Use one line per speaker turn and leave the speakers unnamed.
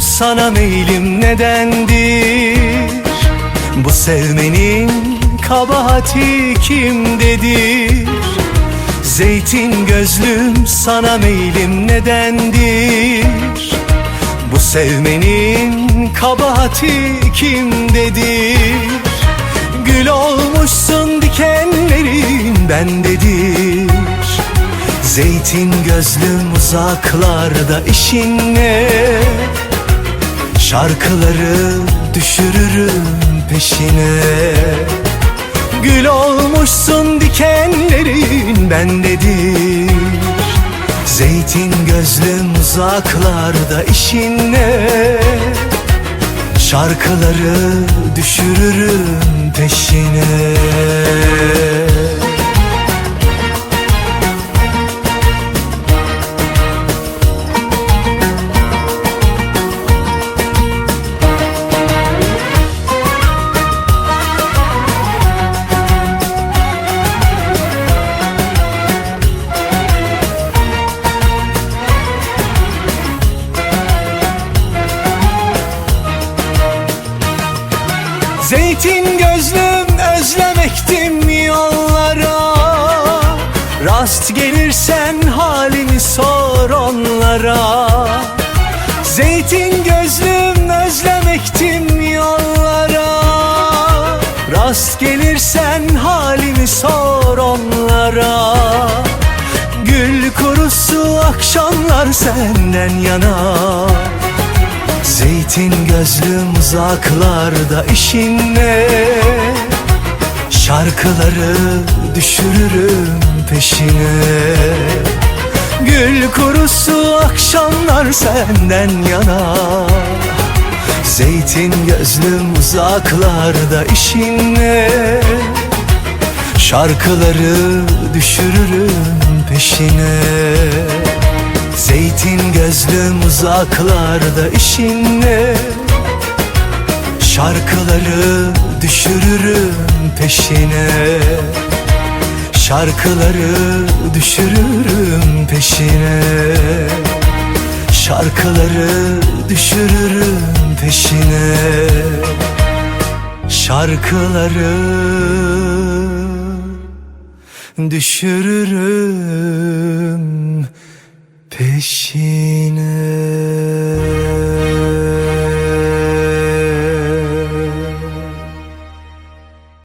sana meylim nedendir? Bu sevmenin kabahati kimdedir Zeytin gözlüm sana meylim nedendir? Bu sevmenin kabahati kimdedir Gül olmuşsun dikenlerin bendedir Zeytin gözlüm uzaklarda işin ne Şarkıları düşürürüm peşine. Gül olmuşsun dikenlerin bendedir. Zeytin gözlüm uzaklarda işin ne Şarkıları düşürürüm peşine Zeytin gözlüm özlemektim yollara. Rast gelirsen halini sor onlara. Zeytin gözlüm özlemektim yollara. Rast gelirsen halini sor onlara. Gül kurusu akşamlar senden yanar Zeytin gözlüm uzaklarda işin ne Şarkıları düşürürüm peşine. Gül kurusu akşamlar senden yana. Zeytin gözlüm uzaklarda işin ne Şarkıları düşürürüm peşine Zeytin gözlüm uzaklarda işin ne Şarkıları düşürürüm peşine. Şarkıları düşürürüm peşine. Şarkıları düşürürüm peşine. Şarkıları düşürürüm peşine